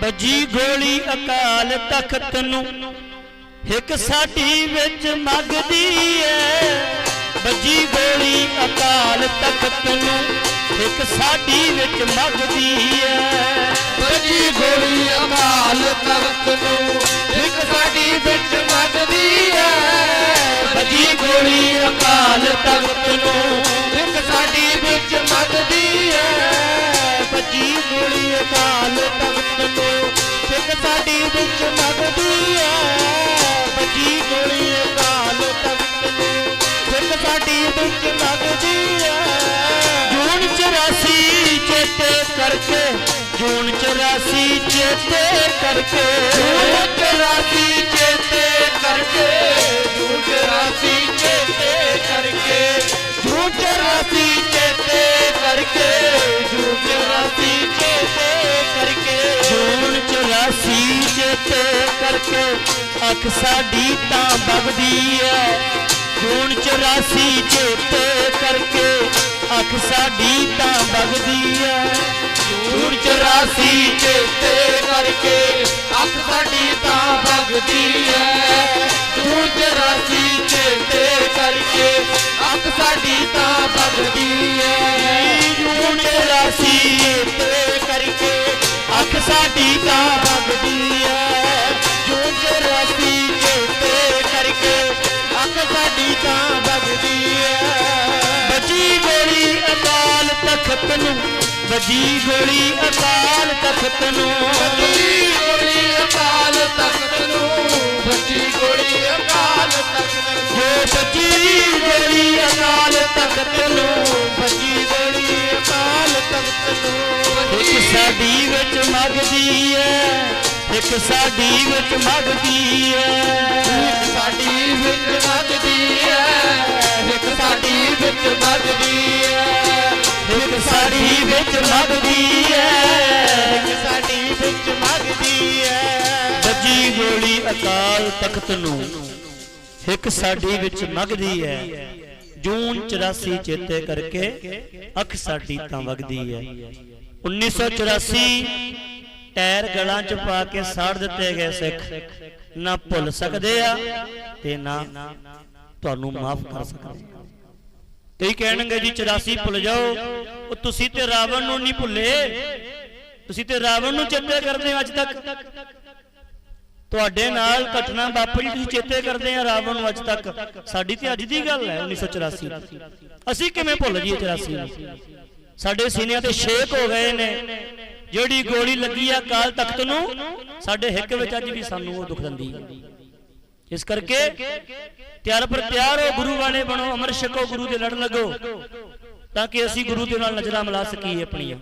ਵੱਜੀ ਗੋਲੀ ਅਕਾਲ ਤਖਤ ਨੂੰ। ਇੱਕ ਸਾਡੀ ਵਿੱਚ ਮੱਗਦੀ ਏ। ਵੱਜੀ ਗੋਲੀ ਅਕਾਲ ਤਖਤ ਨੂੰ। ਇੱਕ ਸਾਡੀ ਵਿੱਚ ਮੱਗਦੀ ਏ। ਵੱਜੀ ਗੋਲੀ ਅਕਾਲ ਤਖਤ ਨੂੰ। ਇੱਕ ਸਾਡੀ ਵਿੱਚ ਮੱਗਦੀ ਹੈ ਵੱਜੀ ਗੋਲੀ ਅਕਾਲ ਤਖਤ ਕਰਕੇ, ਜੂਨ 84 ਚੇਤੇ ਕਰਕੇ। ਜੂਨ ਚੁਰਾਸੀ ਚੇਤੇ ਕਰਕੇ, ਜੂਨ ਚੁਰਾਸੀ ਚੇਤੇ ਕਰਕੇ। ਜੂਨ ਚੁਰਾਸੀ ਚੇਤੇ ਕਰਕੇ, ਜੂਨ ਚੁਰਾਸੀ ਚੇਤੇ ਕਰਕੇ। ਜੂਨ 84 ਚੇਤੇ ਕਰਕੇ, ਅੱਖ ਸਾਡੀ ਤਾਂ ਵਗਦੀ ਐ ਜੂਨ 84 ਚੇਤੇ ਕਰਕੇ ਅੱਖ ਸਾਡੀ ਤਾਂ ਵਗਦੀ ਐ। ਜੂਨ ਚੁਰਾਸੀ ਚੇਤੇ ਕਰਕੇ ਅੱਖ ਸਾਡੀ ਤਾਂ ਵਗਦੀ ਹੈ ਜੂਨ ਚੁਰਾਸੀ ਚੇਤੇ ਕਰਕੇ ਅੱਖ ਸਾਡੀ ਤਾਂ ਵਗਦੀ ਹੈ ਜੂਨ 84 ਚੇਤੇ ਕਰਕੇ ਅੱਖ ਸਾਡੀ ਤਾਂ ਵੱਜੀ ਗੋਲੀ ਅਕਾਲ ਤਖਤ ਨੂੰ। ਬੱਜੀ ਗੋਲੀ ਅਕਾਲ ਤਖਤ ਨੂੰ। ਬੱਜੀ ਗੋਲੀ ਅਕਾਲ ਤਖਤ ਨੂੰ। ਜੋ ਵੱਜੀ ਗੋਲੀ ਅਕਾਲ ਤਖਤ ਨੂੰ। ਬੱਜੀ ਗੋਲੀ ਅਕਾਲ ਤਖਤ ਨੂੰ। ਇੱਕ ਸਾਡੀ ਵਿੱਚ ਮਗਦੀ ਐ। ਇੱਕ ਸਾਡੀ ਵਿੱਚ ਮਗਦੀ ਐ। ਇੱਕ ਸਾਡੀ ਵਿੱਚ ਵੱਜਦੀ ਹੈ ਵਿੱਚ ਮਗਦੀ ਐ। ਸਾਡੀ ਵਿੱਚ ਵੱਜਦੀ ਹੈ ਵੱਜੀ ਗੋਲੀ ਅਕਾਲ ਤਖਤ ਨੂੰ। ਇੱਕ ਸਾਡੀ ਵਿੱਚ ਮਗਦੀ ਐ। ਜੂਨ 84 ਚੇਤੇ ਕਰਕੇ ਅੱਖ ਸਾਡੀ ਤਾਂ ਵਗਦੀ ਐ। 1984 ਟਾਇਰ ਗਲਾਂ ਚ ਪਾ ਕੇ ਸਾੜ ਦਿੱਤੇ ਗਏ ਸਿੱਖ। ਨਾ ਭੁੱਲ ਸਕਦੇ ਆ ਤੇ ਨਾ ਤੁਹਾਨੂੰ ਮਾਫ ਕਰ ਸਕਦੇ। ਕਈ ਕਹਿਣਗੇ ਜੀ 84 ਭੁੱਲ ਜਾਓ। ਉਹ ਤੁਸੀਂ ਤੇ ਰਾਵਣ ਨੂੰ ਨਹੀਂ ਭੁੱਲੇ। ਤੁਸੀਂ ਤੇ ਰਾਵਣ ਨੂੰ ਚੇਤੇ ਕਰਦੇ ਹੋ ਅੱਜ ਤੱਕ। ਤੁਹਾਡੇ ਨਾਲ ਘਟਨਾ ਵਾਪਰੀ, ਤੁਸੀਂ ਚੇਤੇ ਕਰਦੇ ਆ ਰਾਵਣ ਨੂੰ ਅੱਜ ਤੱਕ। ਸਾਡੀ ਤੇ ਅੱਜ ਦੀ ਗੱਲ ਹੈ 1984 ਦੀ। ਅਸੀਂ ਕਿਵੇਂ ਭੁੱਲ ਜੀਏ 84 ਸਾਡੇ ਸੀਨਿਆਂ ਤੇ ਸ਼ੇਕ ਹੋ ਗਏ ਨੇ। ਜਿਹੜੀ ਗੋਲੀ ਲੱਗੀ ਆ ਕਾਲ ਤਖਤ ਨੂੰ, ਸਾਡੇ ਹਿੱਕ ਵਿੱਚ ਅੱਜ ਵੀ ਸਾਨੂੰ ਉਹ ਦੁੱਖ ਦਿੰਦੀ ਹੈ। ਇਸ ਕਰਕੇ ਤਿਆਰ ਪਰ ਤਿਆਰ ਹੋ, ਗੁਰੂ ਵਾਲੇ ਬਣੋ, ਅਮਰ ਛਕੋ, ਗੁਰੂ ਦੇ ਲੜ ਲੱਗੋ, ਤਾਂ ਕਿ ਅਸੀਂ ਗੁਰੂ ਦੇ ਨਾਲ ਨਜ਼ਰਾਂ ਮਿਲਾ ਸਕੀਏ ਆਪਣੀਆਂ।